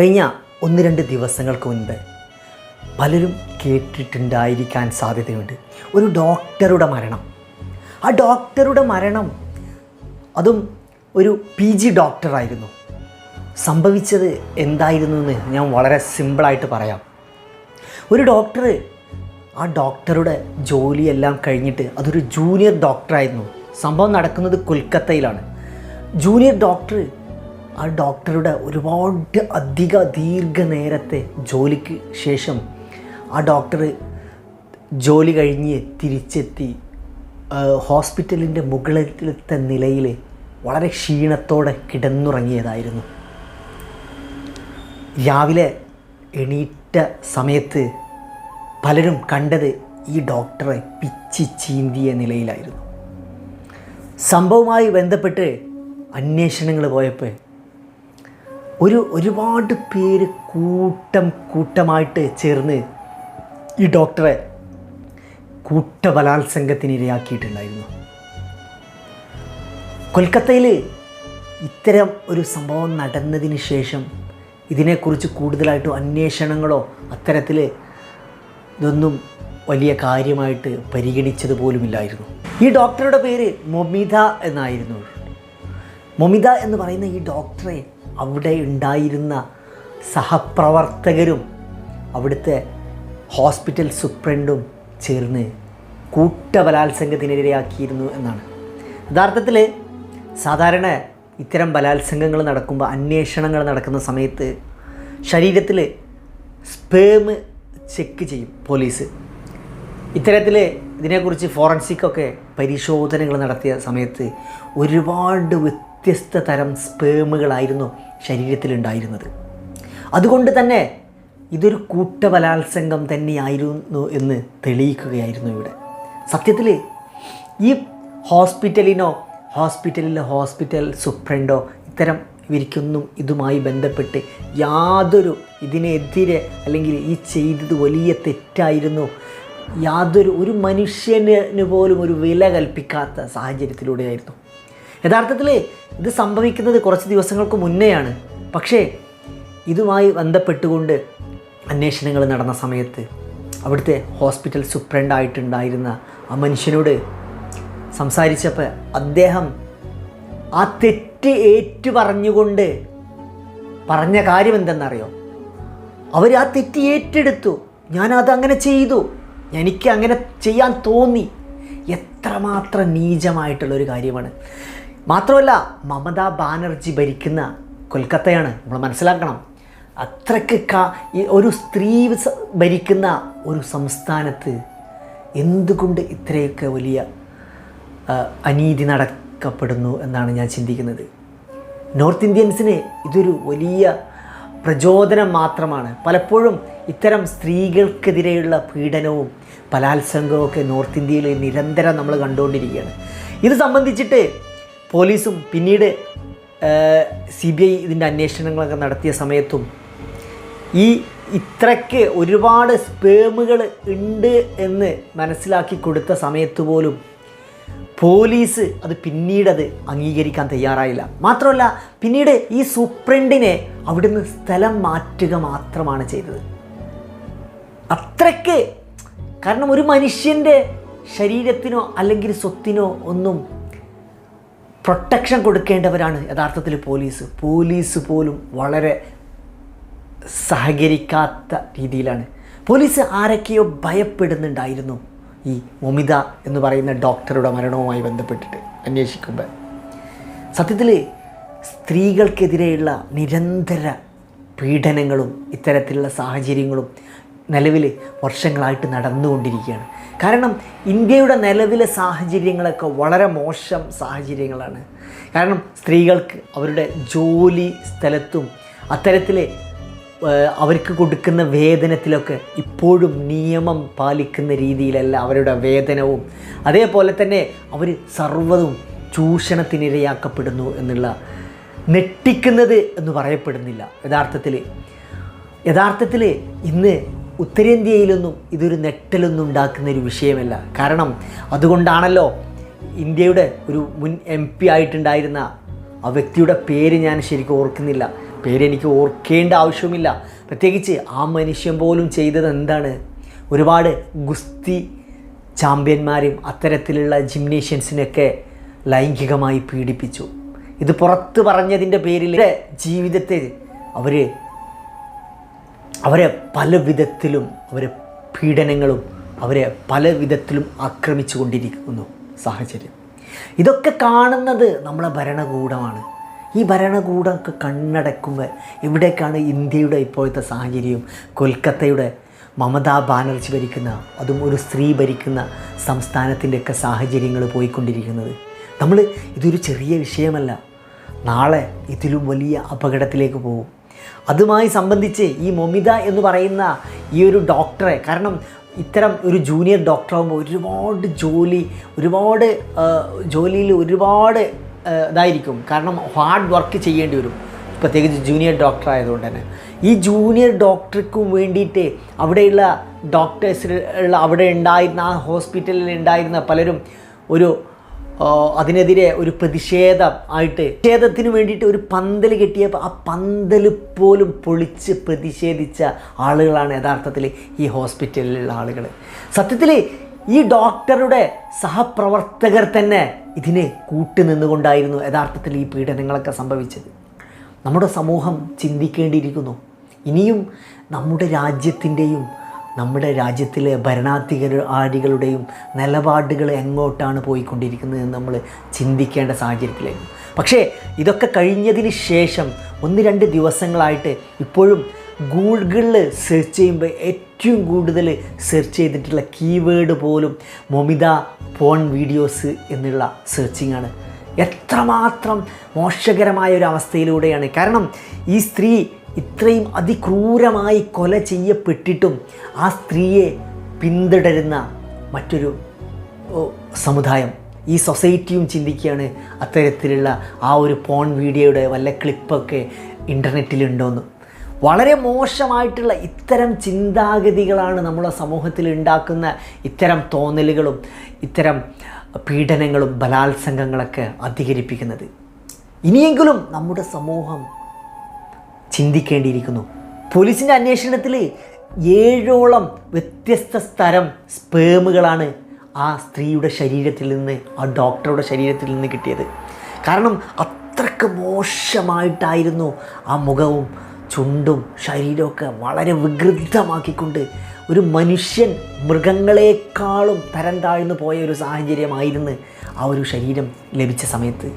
കഴിഞ്ഞ ഒന്ന് രണ്ട് ദിവസങ്ങൾക്ക് മുൻപ് പലരും കേട്ടിട്ടുണ്ടായിരിക്കാൻ സാധ്യതയുണ്ട്. ഒരു ഡോക്ടറുടെ മരണം. ആ ഡോക്ടറുടെ മരണം അതും ഒരു പി ജി ഡോക്ടറായിരുന്നു. സംഭവിച്ചത് എന്തായിരുന്നു എന്ന് ഞാൻ വളരെ സിമ്പിളായിട്ട് പറയാം. ഒരു ഡോക്ടർ ആ ഡോക്ടറുടെ ജോലിയെല്ലാം കഴിഞ്ഞിട്ട് അതൊരു ജൂനിയർ ഡോക്ടറായിരുന്നു. സംഭവം നടക്കുന്നത് കൊൽക്കത്തയിലാണ്. ജൂനിയർ ഡോക്ടർ ആ ഡോക്ടറുടെ ഒരുപാട് അധിക ദീർഘനേരത്തെ ജോലിക്ക് ശേഷം ആ ഡോക്ടർ ജോലി കഴിഞ്ഞ് തിരിച്ചെത്തി ഹോസ്പിറ്റലിന്റെ മുകളിലത്തെ നിലയിൽ വളരെ ക്ഷീണത്തോടെ കിടന്നുറങ്ങിയതായിരുന്നു. രാവിലെ എണീറ്റ സമയത്ത് പലരും കണ്ടത് ഈ ഡോക്ടറെ പിച്ചി ചീന്തിയ നിലയിലായിരുന്നു. സംഭവവുമായി ബന്ധപ്പെട്ട് അന്വേഷണങ്ങൾ പോയപ്പോൾ ഒരു ഒരുപാട് പേര് കൂട്ടം കൂട്ടമായിട്ട് ചേർന്ന് ഈ ഡോക്ടറെ കൂട്ടബലാത്സംഗത്തിന് ഇരയാക്കിയിട്ടുണ്ടായിരുന്നു കൊൽക്കത്തയിൽ ഇത്തരം ഒരു സംഭവം നടന്നതിന് ശേഷം ഇതിനെക്കുറിച്ച് കൂടുതലായിട്ട് അന്വേഷണങ്ങളോ അത്തരത്തിൽ ഇതൊന്നും വലിയ കാര്യമായിട്ട് പരിഗണിച്ചത് പോലുമില്ലായിരുന്നു. ഈ ഡോക്ടറുടെ പേര് മൊമിത എന്നായിരുന്നു. മൊമിത എന്ന് പറയുന്ന ഈ ഡോക്ടറെ അവിടെ ഉണ്ടായിരുന്ന സഹപ്രവർത്തകരും അവിടുത്തെ ഹോസ്പിറ്റൽ സൂപ്രണ്ടും ചേർന്ന് കൂട്ടബലാത്സംഗത്തിനിരയാക്കിയിരുന്നു എന്നാണ്. യഥാർത്ഥത്തിൽ സാധാരണ ഇത്തരം ബലാത്സംഗങ്ങൾ നടക്കുമ്പോൾ അന്വേഷണങ്ങൾ നടക്കുന്ന സമയത്ത് ശരീരത്തിൽ സ്പേം ചെക്ക് ചെയ്യും പോലീസ്. ഇത്തരത്തിൽ ഇതിനെക്കുറിച്ച് ഫോറൻസിക്കൊക്കെ പരിശോധനകൾ നടത്തിയ സമയത്ത് ഒരുപാട് വ്യത്യസ്ത തരം സ്പേമുകളായിരുന്നു ശരീരത്തിലുണ്ടായിരുന്നത്. അതുകൊണ്ട് തന്നെ ഇതൊരു കൂട്ടബലാത്സംഗം തന്നെയായിരുന്നു എന്ന് തെളിയിക്കുകയായിരുന്നു ഇവിടെ. സത്യത്തിൽ ഈ ഹോസ്പിറ്റലിനോ ഹോസ്പിറ്റലിലെ ഹോസ്പിറ്റൽ സൂപ്രണ്ടോ ഇത്തരം ഇവർക്കൊന്നും ഇതുമായി ബന്ധപ്പെട്ട് യാതൊരു ഇതിനെതിരെ അല്ലെങ്കിൽ ഈ ചെയ്തത് വലിയ തെറ്റായിരുന്നു യാതൊരു ഒരു മനുഷ്യന് പോലും ഒരു വില കൽപ്പിക്കാത്ത സാഹചര്യത്തിലൂടെയായിരുന്നു. യഥാർത്ഥത്തിൽ ഇത് സംഭവിക്കുന്നത് കുറച്ച് ദിവസങ്ങൾക്ക് മുന്നെയാണ്. പക്ഷേ ഇതുമായി ബന്ധപ്പെട്ടുകൊണ്ട് അന്വേഷണങ്ങൾ നടന്ന സമയത്ത് അവിടുത്തെ ഹോസ്പിറ്റൽ സൂപ്രണ്ടായിട്ടുണ്ടായിരുന്ന ആ മനുഷ്യനോട് സംസാരിച്ചപ്പോൾ അദ്ദേഹം ആ തെറ്റ് ഏറ്റു പറഞ്ഞുകൊണ്ട് പറഞ്ഞ കാര്യം എന്തെന്നറിയോ അവർ ആ തെറ്റ് ഏറ്റെടുത്തു. ഞാനത് അങ്ങനെ ചെയ്തു. എനിക്ക് അങ്ങനെ ചെയ്യാൻ തോന്നി. എത്രമാത്രം നീചമായിട്ടുള്ള ഒരു കാര്യമാണ്. മാത്രമല്ല മമതാ ബാനർജി ഭരിക്കുന്ന കൊൽക്കത്തയാണ്. നമ്മൾ മനസ്സിലാക്കണം. അത്രയ്ക്ക് ഒരു സ്ത്രീ ഭരിക്കുന്ന ഒരു സംസ്ഥാനത്ത് എന്തുകൊണ്ട് ഇത്രയൊക്കെ വലിയ അനീതി നടക്കപ്പെടുന്നു എന്നാണ് ഞാൻ ചിന്തിക്കുന്നത്. നോർത്ത് ഇന്ത്യൻസിന് ഇതൊരു വലിയ പ്രചോദനം മാത്രമാണ്. പലപ്പോഴും ഇത്തരം സ്ത്രീകൾക്കെതിരെയുള്ള പീഡനവും ബലാത്സംഗവും ഒക്കെ നോർത്ത് ഇന്ത്യയിൽ നിരന്തരം നമ്മൾ കണ്ടുകൊണ്ടിരിക്കുകയാണ്. ഇത് സംബന്ധിച്ചിട്ട് പോലീസും പിന്നീട് സി ബി ഐ ഇതിന്റെ അന്വേഷണങ്ങളൊക്കെ നടത്തിയ സമയത്തും ഈ ഇത്രയ്ക്ക് ഒരുപാട് സ്പേമുകൾ ഉണ്ട് എന്ന് മനസ്സിലാക്കി കൊടുത്ത സമയത്ത് പോലും പോലീസ് അത് പിന്നീടത് അംഗീകരിക്കാൻ തയ്യാറായില്ല. മാത്രമല്ല പിന്നീട് ഈ സൂപ്രണ്ടിനെ അവിടുന്ന് സ്ഥലം മാറ്റുക മാത്രമാണ് ചെയ്തത്. അത്രയ്ക്ക് കാരണം ഒരു മനുഷ്യന്റെ ശരീരത്തിനോ അല്ലെങ്കിൽ സ്വത്തിനോ ഒന്നും പ്രൊട്ടക്ഷൻ കൊടുക്കേണ്ടവരാണ് യഥാർത്ഥത്തിൽ പോലീസ് പോലീസ് പോലും വളരെ സഹകരിക്കാത്ത രീതിയിലാണ്. പോലീസ് ആരൊക്കെയോ ഭയപ്പെടുന്നുണ്ടായിരുന്നു ഈ മൊമിത എന്ന് പറയുന്ന ഡോക്ടറുടെ മരണവുമായി ബന്ധപ്പെട്ടിട്ട് അന്വേഷിക്കുമ്പോൾ സത്യത്തിൽ സ്ത്രീകൾക്കെതിരെയുള്ള നിരന്തര പീഡനങ്ങളും ഇത്തരത്തിലുള്ള സാഹചര്യങ്ങളും നിലവിൽ വർഷങ്ങളായിട്ട് നടന്നുകൊണ്ടിരിക്കുകയാണ്. കാരണം ഇന്ത്യയുടെ നിലവിലെ സാഹചര്യങ്ങളൊക്കെ വളരെ മോശം സാഹചര്യങ്ങളാണ്. കാരണം സ്ത്രീകൾക്ക് അവരുടെ ജോലി സ്ഥലത്തും അത്തരത്തിൽ അവർക്ക് കൊടുക്കുന്ന വേതനത്തിലൊക്കെ ഇപ്പോഴും നിയമം പാലിക്കുന്ന രീതിയിലല്ല അവരുടെ വേതനവും. അതേപോലെ തന്നെ അവർ സർവതും ചൂഷണത്തിനിരയാക്കപ്പെടുന്നു എന്നുള്ള നെട്ടിക്കുന്നത് എന്ന് പറയപ്പെടുന്നില്ല. യഥാർത്ഥത്തിൽ യഥാർത്ഥത്തിൽ ഇന്ന് ഉത്തരേന്ത്യയിലൊന്നും ഇതൊരു നെട്ടലൊന്നും ഉണ്ടാക്കുന്ന ഒരു വിഷയമല്ല. കാരണം അതുകൊണ്ടാണല്ലോ ഇന്ത്യയുടെ ഒരു മുൻ എം പി ആയിട്ടുണ്ടായിരുന്ന ആ വ്യക്തിയുടെ പേര് ഞാൻ ശരിക്കും ഓർക്കുന്നില്ല. പേരെനിക്ക് ഓർക്കേണ്ട ആവശ്യവുമില്ല. പ്രത്യേകിച്ച് ആ മനുഷ്യൻ പോലും ചെയ്തത് എന്താണ്? ഒരുപാട് ഗുസ്തി ചാമ്പ്യന്മാരും അത്തരത്തിലുള്ള ജിംനേഷ്യൻസിനൊക്കെ ലൈംഗികമായി പീഡിപ്പിച്ചു. ഇത് പുറത്ത് പറഞ്ഞതിന്റെ പേരിൽ ജീവിതത്തെ അവർ അവരെ പല വിധത്തിലും അവരെ പീഡനങ്ങളും അവരെ പല വിധത്തിലും ആക്രമിച്ചു കൊണ്ടിരിക്കുന്നു സാഹചര്യം. ഇതൊക്കെ കാണുന്നത് നമ്മളെ ഭരണകൂടമാണ്. ഈ ഭരണകൂടമൊക്കെ കണ്ണടക്കുമ്പോൾ എവിടേക്കാണ് ഇന്ത്യയുടെ ഇപ്പോഴത്തെ സാഹചര്യം? കൊൽക്കത്തയുടെ മമതാ ബാനർജി ഭരിക്കുന്ന അതും ഒരു സ്ത്രീ ഭരിക്കുന്ന സംസ്ഥാനത്തിന്റെയൊക്കെ സാഹചര്യങ്ങൾ പോയിക്കൊണ്ടിരിക്കുന്നത്. നമ്മൾ ഇതൊരു ചെറിയ വിഷയമല്ല. നാളെ ഇതിലും വലിയ അപകടത്തിലേക്ക് പോകും. അതുമായി സംബന്ധിച്ച് ഈ മൊമിത എന്ന് പറയുന്ന ഈ ഒരു ഡോക്ടറെ കാരണം ഇത്തരം ഒരു ജൂനിയർ ഡോക്ടറാകുമ്പോൾ ഒരുപാട് ജോലി ഒരുപാട് ജോലിയിൽ ഒരുപാട് ഇതായിരിക്കും. കാരണം ഹാർഡ് വർക്ക് ചെയ്യേണ്ടി വരും. പ്രത്യേകിച്ച് ജൂനിയർ ഡോക്ടർ ആയതുകൊണ്ട് തന്നെ. ഈ ജൂനിയർ ഡോക്ടർക്കും വേണ്ടിയിട്ട് അവിടെയുള്ള ഡോക്ടേഴ്സിൽ അവിടെ ഉണ്ടായിരുന്ന ആ ഹോസ്പിറ്റലിൽ ഉണ്ടായിരുന്ന പലരും ഒരു അതിനെതിരെ ഒരു പ്രതിഷേധം ആയിട്ട് പ്രതിഷേധത്തിന് വേണ്ടിയിട്ട് ഒരു പന്തൽ കെട്ടിയപ്പോൾ ആ പന്തൽ പോലും പൊളിച്ച് പ്രതിഷേധിച്ച ആളുകളാണ് യഥാർത്ഥത്തിൽ ഈ ഹോസ്പിറ്റലിലുള്ള ആളുകൾ സത്യത്തിൽ ഈ ഡോക്ടറുടെ സഹപ്രവർത്തകർ തന്നെ ഇതിനെ കൂട്ടുനിന്നുകൊണ്ടായിരുന്നു യഥാർത്ഥത്തിൽ ഈ പീഡനങ്ങളൊക്കെ സംഭവിച്ചത്. നമ്മുടെ സമൂഹം ചിന്തിക്കേണ്ടിയിരിക്കുന്നു. ഇനിയും നമ്മുടെ രാജ്യത്തിന്റെയും നമ്മുടെ രാജ്യത്തിലെ ഭരണാധികാരികളുടെയും നിലപാടുകൾ എങ്ങോട്ടാണ് പോയിക്കൊണ്ടിരിക്കുന്നത് നമ്മൾ ചിന്തിക്കേണ്ട സാഹചര്യത്തിലായിരുന്നു. പക്ഷേ ഇതൊക്കെ കഴിഞ്ഞതിന് ശേഷം ഒന്ന് രണ്ട് ദിവസങ്ങളായിട്ട് ഇപ്പോഴും ഗൂഗിളിൽ സെർച്ച് ചെയ്യുമ്പോൾ ഏറ്റവും കൂടുതൽ സെർച്ച് ചെയ്തിട്ടുള്ള കീവേഡ് പോലും മൊമിത പോൺ വീഡിയോസ് എന്നുള്ള സെർച്ചിങ് ആണ്. എത്രമാത്രം മോശകരമായ ഒരു അവസ്ഥയിലൂടെയാണ്. കാരണം ഈ സ്ത്രീ ഇത്രയും അതിക്രൂരമായി കൊല ചെയ്യപ്പെട്ടിട്ടും ആ സ്ത്രീയെ പിന്തുടരുന്ന മറ്റൊരു സമുദായം. ഈ സൊസൈറ്റിയും ചിന്തിക്കുകയാണ് അത്തരത്തിലുള്ള ആ ഒരു പോൺ വീഡിയോയുടെ വല്ല ക്ലിപ്പൊക്കെ ഇന്റർനെറ്റിലുണ്ടോയെന്ന് വളരെ മോശമായിട്ടുള്ള ഇത്തരം ചിന്താഗതികളാണ് നമ്മളെ സമൂഹത്തിൽ ഉണ്ടാക്കുന്ന ഇത്തരം തോന്നലുകളും ഇത്തരം പീഡനങ്ങളും ബലാത്സംഗങ്ങളൊക്കെ അധികരിപ്പിക്കുന്നത്. ഇനിയെങ്കിലും നമ്മുടെ സമൂഹം ചിന്തിക്കേണ്ടിയിരിക്കുന്നു. പോലീസിന്റെ അന്വേഷണത്തിൽ ഏഴോളം വ്യത്യസ്ത സ്ഥലം സ്പേമുകളാണ് ആ സ്ത്രീയുടെ ശരീരത്തിൽ നിന്ന് ആ ഡോക്ടറുടെ ശരീരത്തിൽ നിന്ന് കിട്ടിയത്. കാരണം അത്രയ്ക്ക് മോശമായിട്ടായിരുന്നു ആ മുഖവും ചുണ്ടും ശരീരമൊക്കെ വളരെ വികൃതമാക്കിക്കൊണ്ട് ഒരു മനുഷ്യൻ മൃഗങ്ങളെക്കാളും തരം താഴ്ന്നു പോയ ഒരു സാഹചര്യമായിരുന്നു ആ ഒരു ശരീരം ലഭിച്ച സമയത്ത്.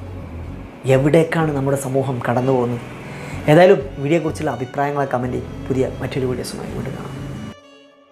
എവിടേക്കാണ് നമ്മുടെ സമൂഹം കടന്നു പോകുന്നത് ഏതായാലും വീഡിയോയെക്കുറിച്ചുള്ള അഭിപ്രായങ്ങളെ കമന്റ് പുതിയ മറ്റൊരു വീഡിയോസുമായി വീണ്ടും കാണാം.